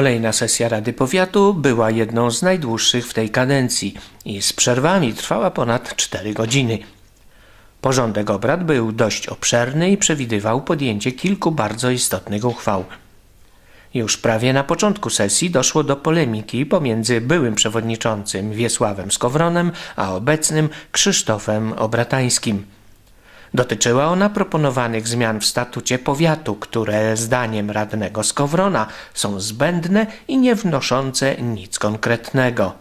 Kolejna sesja Rady Powiatu była jedną z najdłuższych w tej kadencji i z przerwami trwała ponad 4 godziny. Porządek obrad był dość obszerny i przewidywał podjęcie kilku bardzo istotnych uchwał. Już prawie na początku sesji doszło do polemiki pomiędzy byłym przewodniczącym Wiesławem Skowronem a obecnym Krzysztofem Obratańskim. Dotyczyła ona proponowanych zmian w statucie powiatu, które zdaniem radnego Skowrona są zbędne i nie wnoszące nic konkretnego.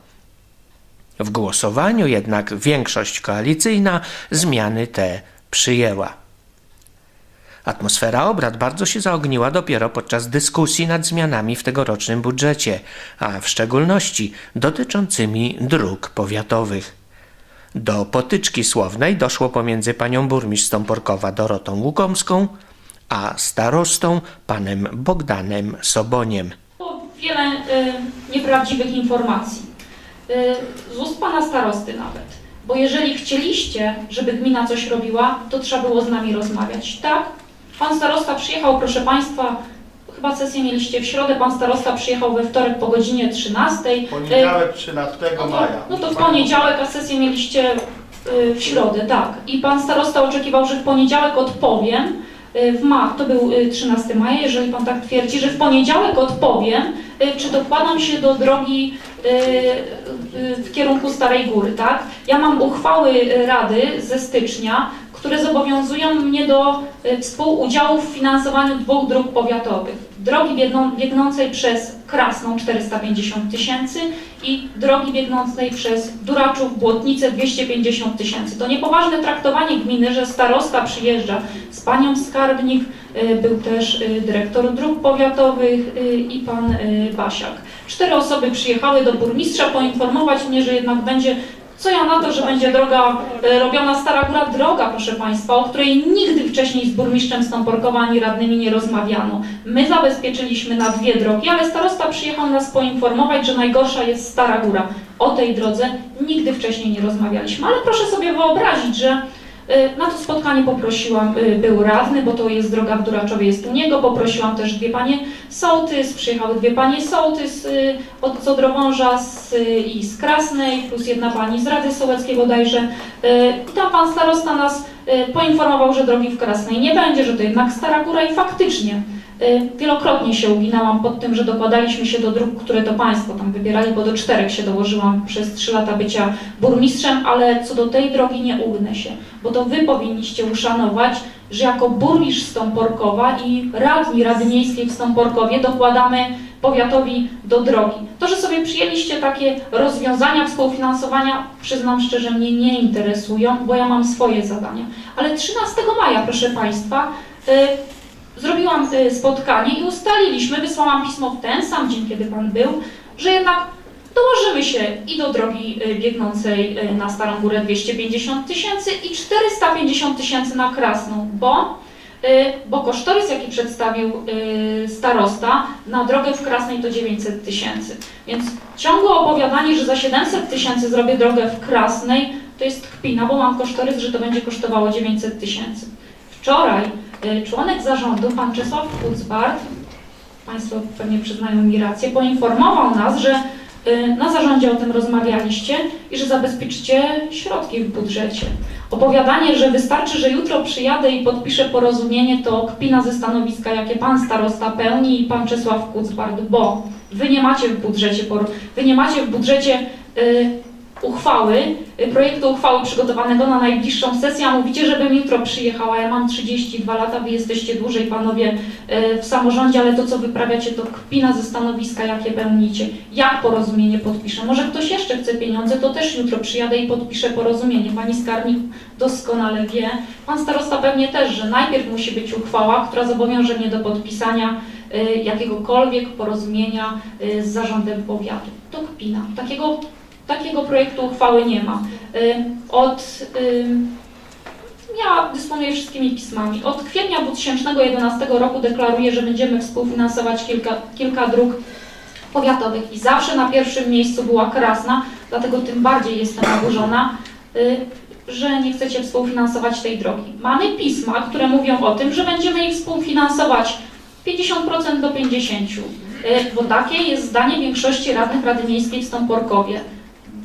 W głosowaniu jednak większość koalicyjna zmiany te przyjęła. Atmosfera obrad bardzo się zaogniła dopiero podczas dyskusji nad zmianami w tegorocznym budżecie, a w szczególności dotyczącymi dróg powiatowych. Do potyczki słownej doszło pomiędzy panią burmistrz Stąporkowa Dorotą Łukomską, a starostą panem Bogdanem Soboniem. Wiele y, nieprawdziwych informacji. Y, z ust pana starosty nawet. Bo jeżeli chcieliście, żeby gmina coś robiła, to trzeba było z nami rozmawiać. Tak? Pan starosta przyjechał, proszę państwa, chyba sesję mieliście w środę, pan starosta przyjechał we wtorek po godzinie 13. Y, Poniedziałek 13 no to, maja. no to w poniedziałek, a sesję mieliście y, w środę, tak. I pan starosta oczekiwał, że w poniedziałek odpowiem. y, W ma, to był y, 13 maja, jeżeli pan tak twierdzi, że w poniedziałek odpowiem, y, czy dokładam się do drogi y, y, w kierunku Starej Góry, tak? Ja mam uchwały y, Rady ze stycznia, które zobowiązują mnie do y, współudziału w finansowaniu dwóch dróg powiatowych. Drogi biegną, biegnącej przez Krasną 450 tysięcy i drogi biegnącej przez Duraczów, Błotnice 250 tysięcy. To niepoważne traktowanie gminy, że starosta przyjeżdża z panią skarbnik, y, był też y, dyrektor dróg powiatowych y, i pan Basiak. Cztery osoby przyjechały do burmistrza poinformować mnie, że jednak będzie co ja na to, że będzie droga e, robiona Stara Góra? Droga, proszę Państwa, o której nigdy wcześniej z burmistrzem Stąporkowa ani radnymi nie rozmawiano. My zabezpieczyliśmy na dwie drogi, ale starosta przyjechał nas poinformować, że najgorsza jest Stara Góra. O tej drodze nigdy wcześniej nie rozmawialiśmy. Ale proszę sobie wyobrazić, że na to spotkanie poprosiłam, e, był radny, bo to jest droga w Duraczowie, jest u niego. Poprosiłam też dwie panie sołtys, przyjechały dwie panie sołtys y, od Codrowąża z, i z Krasnej, plus jedna pani z Rady Sołeckiej bodajże. I tam pan starosta nas poinformował, że drogi w Krasnej nie będzie, że to jednak Stara Góra i faktycznie wielokrotnie się uginałam pod tym, że dokładaliśmy się do dróg, które to państwo tam wybierali, bo do czterech się dołożyłam przez trzy lata bycia burmistrzem, ale co do tej drogi nie ugnę się, bo to wy powinniście uszanować, że jako burmistrz Stąporkowa i radni Rady Miejskiej w Stąporkowie dokładamy powiatowi do drogi. To, że sobie przyjęliście takie rozwiązania współfinansowania, przyznam szczerze, mnie nie interesują, bo ja mam swoje zadania. Ale 13 maja, proszę Państwa, y, zrobiłam y, spotkanie i ustaliliśmy, wysłałam pismo w ten sam dzień, kiedy Pan był, że jednak dołożymy się i do drogi y, biegnącej y, na Starą Górę 250 tysięcy i 450 tysięcy na Krasną, bo, bo kosztorys, jaki przedstawił starosta na drogę w Krasnej to 900 tysięcy. Więc ciągłe opowiadanie, że za 700 tysięcy zrobię drogę w Krasnej, to jest kpina, bo mam kosztorys, że to będzie kosztowało 900 tysięcy. Wczoraj członek zarządu, pan Czesław Kucbart, Państwo pewnie przyznają mi rację, poinformował nas, że y, na zarządzie o tym rozmawialiście i że zabezpieczycie środki w budżecie. Opowiadanie, że wystarczy, że jutro przyjadę i podpiszę porozumienie, to kpina ze stanowiska, jakie pan starosta pełni i pan Czesław Kucbart, bo wy nie macie w budżecie, wy nie macie w budżecie y, uchwały, y, projektu uchwały przygotowanego na najbliższą sesję, a mówicie, żebym jutro przyjechała. Ja mam 32 lata, wy jesteście dłużej, panowie, y, w samorządzie, ale to, co wyprawiacie, to kpina ze stanowiska, jakie pełnicie. Jak porozumienie podpiszę? Może ktoś jeszcze chce pieniądze, to też jutro przyjadę i podpiszę porozumienie. Pani skarbnik doskonale wie, pan starosta pewnie też, że najpierw musi być uchwała, która zobowiąże mnie do podpisania y, jakiegokolwiek porozumienia z zarządem powiatu. To kpina. Takiego Takiego projektu uchwały nie ma. Y, Od, y, ja dysponuję wszystkimi pismami. Od kwietnia 2011 roku deklaruję, że będziemy współfinansować kilka, kilka dróg powiatowych i zawsze na pierwszym miejscu była Krasna, dlatego tym bardziej jestem oburzona, y, że nie chcecie współfinansować tej drogi. Mamy pisma, które mówią o tym, że będziemy ich współfinansować 50% do 50%. e, bo takie jest zdanie większości radnych Rady Miejskiej w Stąporkowie.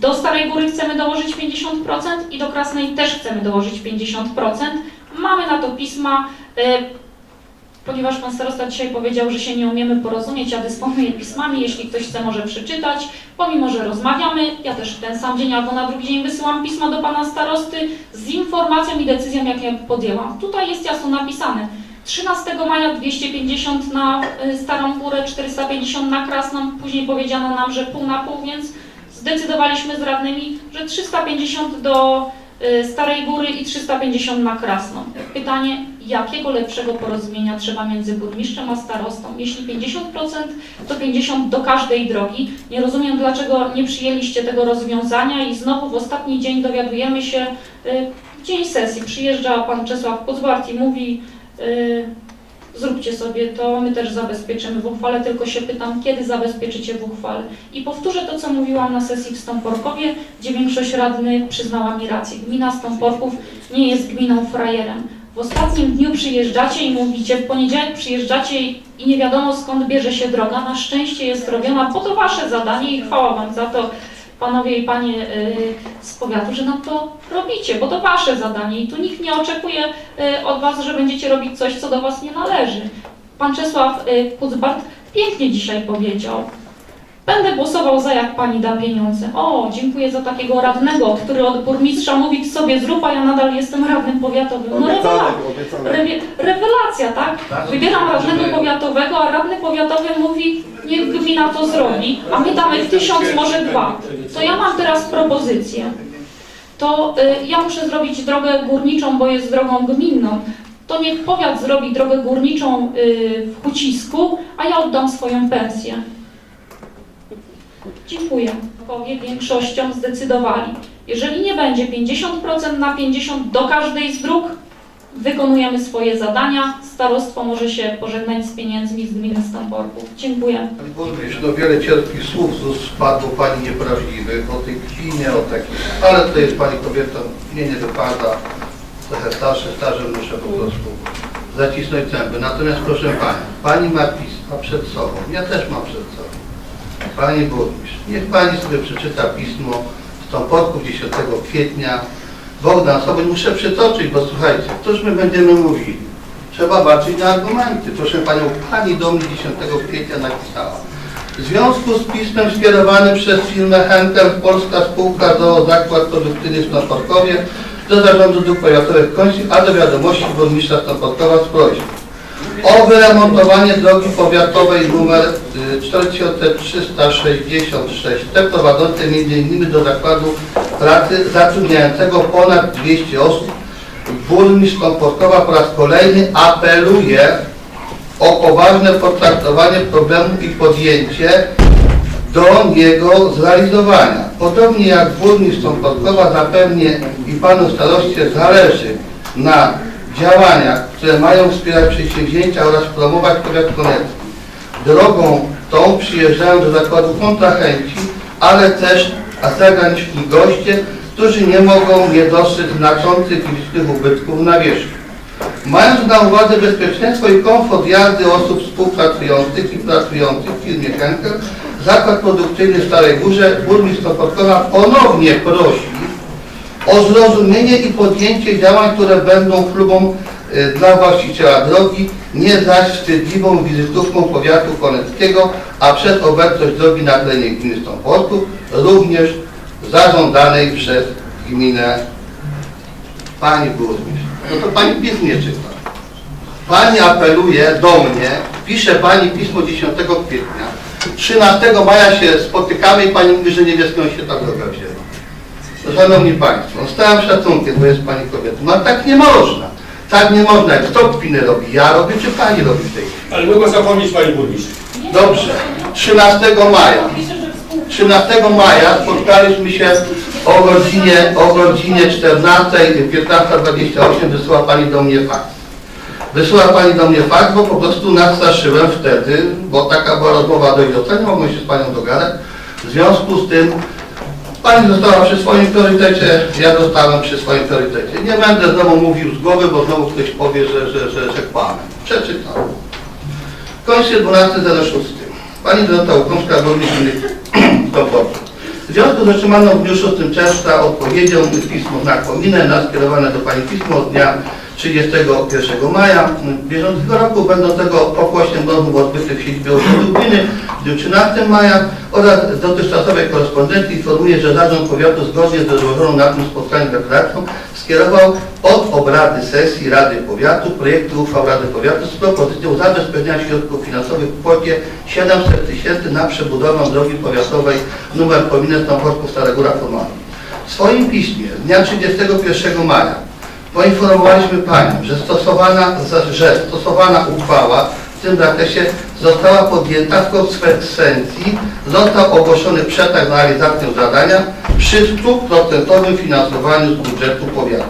Do Starej Góry chcemy dołożyć 50% i do Krasnej też chcemy dołożyć 50%. Mamy na to pisma, e, ponieważ pan starosta dzisiaj powiedział, że się nie umiemy porozumieć, ja dysponuję pismami, jeśli ktoś chce może przeczytać, pomimo, że rozmawiamy, ja też w ten sam dzień albo na drugi dzień wysyłam pisma do pana starosty z informacją i decyzją, jak ja podjęłam. Tutaj jest jasno napisane, 13 maja 250 na y, Starą Górę, 450 na Krasną, później powiedziano nam, że pół na pół, więc zdecydowaliśmy z radnymi, że 350 do y, Starej Góry i 350 na Krasną. Pytanie, jakiego lepszego porozumienia trzeba między burmistrzem a starostą? Jeśli 50%, to 50 do każdej drogi. Nie rozumiem, dlaczego nie przyjęliście tego rozwiązania i znowu w ostatni dzień dowiadujemy się, y, w dzień sesji przyjeżdża pan Czesław Pozwart i mówi, y, zróbcie sobie to, my też zabezpieczymy w uchwale, tylko się pytam, kiedy zabezpieczycie w uchwale. I powtórzę to, co mówiłam na sesji w Stąporkowie, gdzie większość radnych przyznała mi rację. Gmina Stąporków nie jest gminą frajerem. W ostatnim dniu przyjeżdżacie i mówicie, w poniedziałek przyjeżdżacie i nie wiadomo skąd bierze się droga. Na szczęście jest robiona, po to wasze zadanie i chwała wam za to, panowie i panie y, z powiatu, że nam to robicie, bo to wasze zadanie i tu nikt nie oczekuje y, od was, że będziecie robić coś, co do was nie należy. Pan Czesław y, Kucbart pięknie dzisiaj powiedział. Będę głosował za, jak pani da pieniądze. O, dziękuję za takiego radnego, który od burmistrza mówi sobie zrób, a ja nadal jestem radnym powiatowym. No rewelacja. Rewie- Rewelacja, tak? Wybieram radnego powiatowego, a radny powiatowy mówi, niech gmina to zrobi, a my damy tysiąc, może dwa. To ja mam teraz propozycję. To y, ja muszę zrobić drogę górniczą, bo jest drogą gminną. To niech powiat zrobi drogę górniczą y, w Hucisku, a ja oddam swoją pensję. Dziękuję. Powie większością zdecydowali. Jeżeli nie będzie 50% na 50 do każdej z dróg, wykonujemy swoje zadania. Starostwo może się pożegnać z pieniędzmi z gminy Stamborków. Dziękuję. Pani burmistrz, no wiele cierpkich słów z ust padło Pani nieprawdziwych o tej kwinie, o takim, ale to jest Pani kobieta, mnie nie wypada, trochę starszy, starzem muszę po prostu zacisnąć zęby. Natomiast proszę Pani, Pani ma pisma przed sobą, ja też mam przed sobą. Pani burmistrz, niech Pani sobie przeczyta pismo z Tomporków 10 kwietnia. Bogdan Soboń, muszę przytoczyć, bo słuchajcie, cóż my będziemy mówili? Trzeba walczyć na argumenty. Proszę Panią, Pani do mnie 10 kwietnia napisała. W związku z pismem skierowanym przez firmę Henkel Polska Spółka do Zakład Produkcyjny w Stąporkowie do Zarządu Dróg Powiatowych Końskich, a do wiadomości burmistrza Stąporkowa z prośbą o wyremontowanie drogi powiatowej numer y, 4366 te prowadzące m.in. do zakładu pracy zatrudniającego ponad 200 osób. Burmistrz Komportowa po raz kolejny apeluje o poważne potraktowanie problemu i podjęcie do niego zrealizowania. Podobnie jak burmistrz Komportowa zapewnie i panu staroście zależy na działaniach, które mają wspierać przedsięwzięcia oraz promować powiat konecki. Drogą tą przyjeżdżają do zakładu kontrahenci, ale też zagraniczni goście, którzy nie mogą nie dostrzec znaczących licznych ubytków na wierzchu. Mając na uwadze bezpieczeństwo i komfort jazdy osób współpracujących i pracujących w firmie Henkel, Zakład Produkcyjny w Starej Górze, burmistrz Stopotkowa ponownie prosi o zrozumienie i podjęcie działań, które będą chlubą y, dla właściciela drogi, nie zaś wstydliwą wizytówką powiatu koneckiego, a przez obecność drogi na terenie gminy Stąporków, również zażądanej przez gminę Pani Burmistrz. No to Pani PiS czyta. Pani apeluje do mnie, pisze Pani pismo 10 kwietnia. 13 maja się spotykamy i Pani mówi, że nie wie skąd się ta droga wzięła. No, Szanowni Państwo, no z całym szacunkiem, bo jest Pani kobietą, no tak nie można. Tak nie można. Kto kpinę robi? Ja robię, czy Pani robi w tej chwili? Ale mogła zapomnieć Pani Burmistrz. Dobrze. 13 maja. 13 maja spotkaliśmy się o godzinie, o godzinie 14, 15.28 wysłała Pani do mnie fakt. Wysłała Pani do mnie fakt, bo po prostu nastraszyłem wtedy, bo taka była rozmowa dość nie mogłem się z Panią dogadać. W związku z tym Pani została przy swoim priorytecie, ja zostałem przy swoim priorytecie. Nie będę znowu mówił z głowy, bo znowu ktoś powie, że, że, że, że kłamę. Przeczytam. Kończy 12.06. Pani Dorota Łukomska, burmistrz Stoport. W związku z otrzymaną w dniu 6 czerwca odpowiedzią pismo znak pominę na skierowane do Pani pismo z dnia 31 maja bieżącego roku, będącego pokłosiem rozmów odbytych w siedzibie urzędu gminy w dniu 13 maja oraz dotychczasowej korespondencji informuję, że Zarząd Powiatu zgodnie z rozłożoną na tym spotkaniu deklaracją skierował od obrady sesji Rady Powiatu projektu uchwał Rady Powiatu z propozycją zabezpieczenia środków finansowych w kwocie 700 tysięcy na przebudowę drogi powiatowej numer Pominę Stąporków Starogóra Formalna. W swoim piśmie z dnia 31 maja poinformowaliśmy Panią, że stosowana, że stosowana uchwała w tym zakresie została podjęta w konsekwencji został ogłoszony przetarg na realizację zadania przy 100% finansowaniu z budżetu powiatu.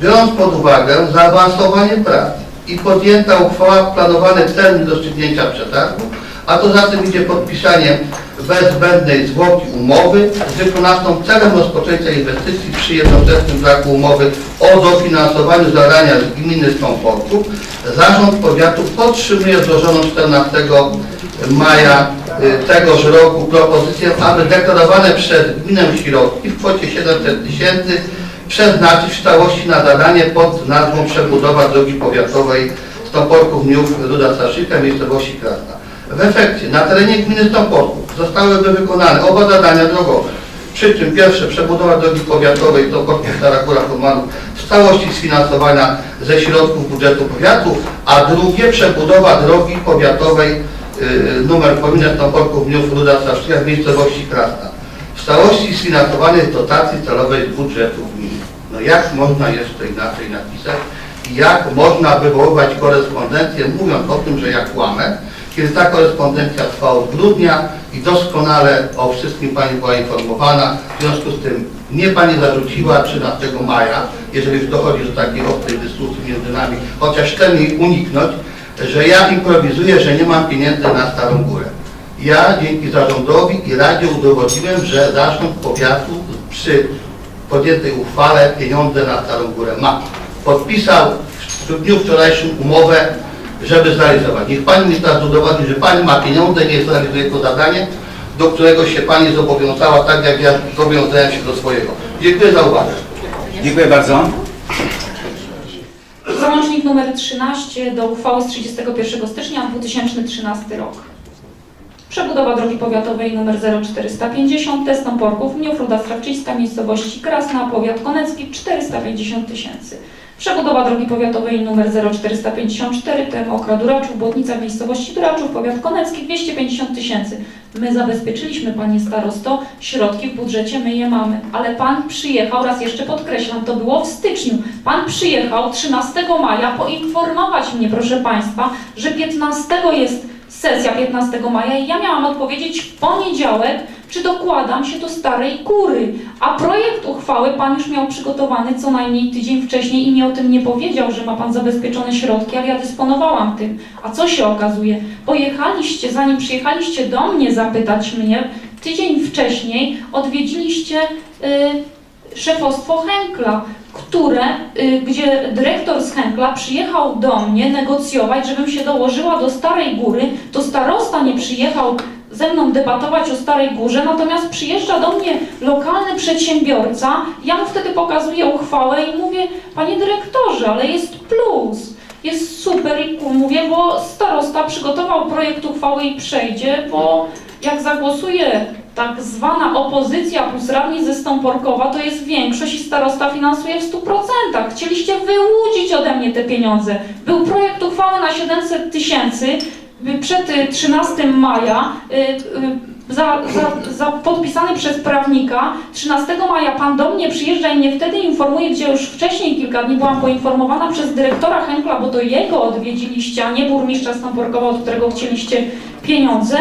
Biorąc pod uwagę zaawansowanie prac i podjęta uchwała planowany termin rozstrzygnięcia przetargu, a to za tym idzie podpisanie bezbędnej zwłoki umowy z wykonawcą celem rozpoczęcia inwestycji przy jednoczesnym braku umowy o dofinansowaniu zadania z gminy Stąporków, Zarząd Powiatu podtrzymuje złożoną 14 maja y, tegoż roku propozycję, aby deklarowane przez gminę środki w kwocie 700 tysięcy przeznaczyć w całości na zadanie pod nazwą przebudowa drogi powiatowej Stąporków Miów Ruda Staszyka, miejscowości Krasna. W efekcie na terenie gminy Stąporków zostałyby wykonane oba zadania drogowe. Przy czym pierwsze przebudowa drogi powiatowej Stąporków Stara Góra Formanów w całości sfinansowana ze środków budżetu powiatu, a drugie przebudowa drogi powiatowej y, numer Pominę Stąporków Miów Ruda Staszyka w miejscowości Krasna w całości sfinansowanych z dotacji celowej z budżetu gminy. No jak można jeszcze inaczej napisać jak można wywoływać korespondencję mówiąc o tym, że ja kłamę, kiedy ta korespondencja trwała od grudnia i doskonale o wszystkim Pani była informowana, w związku z tym mnie Pani zarzuciła 13 maja, jeżeli już dochodzi do takiej ostrej dyskusji między nami, chociaż chcę jej uniknąć, że ja improwizuję, że nie mam pieniędzy na Starą Górę. Ja dzięki zarządowi i Radzie udowodniłem, że zarząd powiatu przy podjętej uchwale pieniądze na Starą Górę ma. Podpisał w dniu wczorajszym umowę, żeby zrealizować. Niech Pani mi teraz udowodni, że Pani ma pieniądze, nie zrealizuje to zadanie, do którego się Pani zobowiązała, tak jak ja zobowiązałem się do swojego. Dziękuję za uwagę. Dziękuję bardzo. Załącznik numer 13 do uchwały z 31 stycznia 2013 rok. Przebudowa drogi powiatowej nr 0450 Testom Porków, Gniów, Ruda Strawczyńska, miejscowości Krasna, powiat konecki 450 tysięcy. Przebudowa drogi powiatowej nr 0454 Tem Okra Duraczów, Błotnica, miejscowości Duraczów, powiat konecki 250 tysięcy. My zabezpieczyliśmy, panie starosto, środki w budżecie, my je mamy. Ale pan przyjechał, raz jeszcze podkreślam, to było w styczniu. Pan przyjechał 13 maja poinformować mnie, proszę państwa, że 15 jest sesja 15 maja i ja miałam odpowiedzieć w poniedziałek, czy dokładam się do Starej Góry. A projekt uchwały pan już miał przygotowany co najmniej tydzień wcześniej i mi o tym nie powiedział, że ma pan zabezpieczone środki, ale ja dysponowałam tym. A co się okazuje? Pojechaliście, zanim przyjechaliście do mnie zapytać mnie, tydzień wcześniej odwiedziliście y, szefostwo Henkla, które, y, gdzie dyrektor z Henkla przyjechał do mnie negocjować, żebym się dołożyła do Starej Góry, to starosta nie przyjechał ze mną debatować o Starej Górze, natomiast przyjeżdża do mnie lokalny przedsiębiorca, ja mu wtedy pokazuję uchwałę i mówię, panie dyrektorze, ale jest plus, jest super i mówię, bo starosta przygotował projekt uchwały i przejdzie, bo jak zagłosuje tak zwana opozycja plus radni ze Stąporkowa, to jest większość i starosta finansuje w 100%. Chcieliście wyłudzić ode mnie te pieniądze. Był projekt uchwały na 700 tysięcy przed y, 13 maja, y, y, za, za, za podpisany przez prawnika. 13 maja pan do mnie przyjeżdża i mnie wtedy informuje, gdzie już wcześniej kilka dni byłam poinformowana przez dyrektora Henkla, bo to jego odwiedziliście, a nie burmistrza Stąporkowa, od którego chcieliście pieniądze.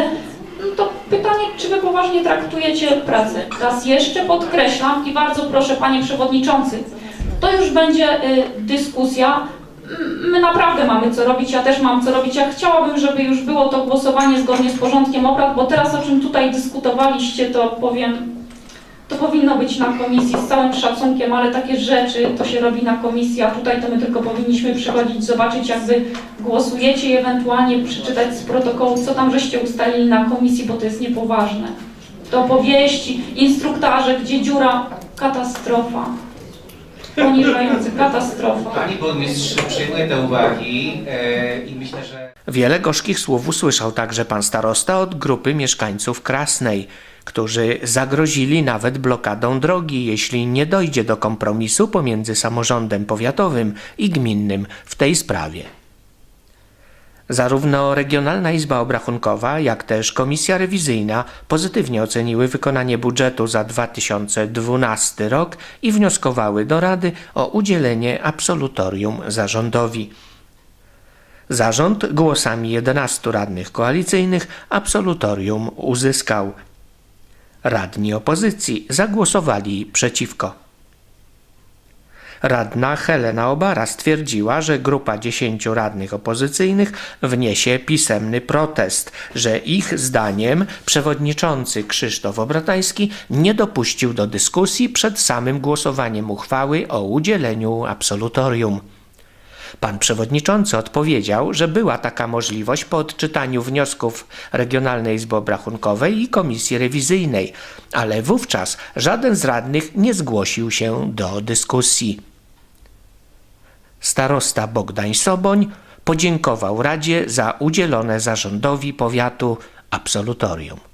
No to pytanie, czy wy poważnie traktujecie pracę? Raz jeszcze podkreślam i bardzo proszę panie przewodniczący, to już będzie y, dyskusja. My naprawdę mamy co robić, ja też mam co robić. Ja chciałabym, żeby już było to głosowanie zgodnie z porządkiem obrad, bo teraz o czym tutaj dyskutowaliście, to powiem, To powinno być na komisji z całym szacunkiem, ale takie rzeczy to się robi na komisji, a tutaj to my tylko powinniśmy przychodzić, zobaczyć jak wy głosujecie i ewentualnie przeczytać z protokołu, co tam żeście ustalili na komisji, bo to jest niepoważne. To opowieści, instruktaże, gdzie dziura, katastrofa. Poniżające, katastrofa. Pani burmistrz przyjmuje te uwagi e, i myślę, że Wiele gorzkich słów usłyszał także pan starosta od grupy mieszkańców Krasnej, którzy zagrozili nawet blokadą drogi, jeśli nie dojdzie do kompromisu pomiędzy samorządem powiatowym i gminnym w tej sprawie. Zarówno Regionalna Izba Obrachunkowa, jak też Komisja Rewizyjna pozytywnie oceniły wykonanie budżetu za 2012 rok i wnioskowały do Rady o udzielenie absolutorium zarządowi. Zarząd głosami 11 radnych koalicyjnych absolutorium uzyskał. Radni opozycji zagłosowali przeciwko. Radna Helena Obara stwierdziła, że grupa 10 radnych opozycyjnych wniesie pisemny protest, że ich zdaniem przewodniczący Krzysztof Obratański nie dopuścił do dyskusji przed samym głosowaniem uchwały o udzieleniu absolutorium. Pan przewodniczący odpowiedział, że była taka możliwość po odczytaniu wniosków Regionalnej Izby Obrachunkowej i Komisji Rewizyjnej, ale wówczas żaden z radnych nie zgłosił się do dyskusji. Starosta Bogdań Soboń podziękował Radzie za udzielone zarządowi powiatu absolutorium.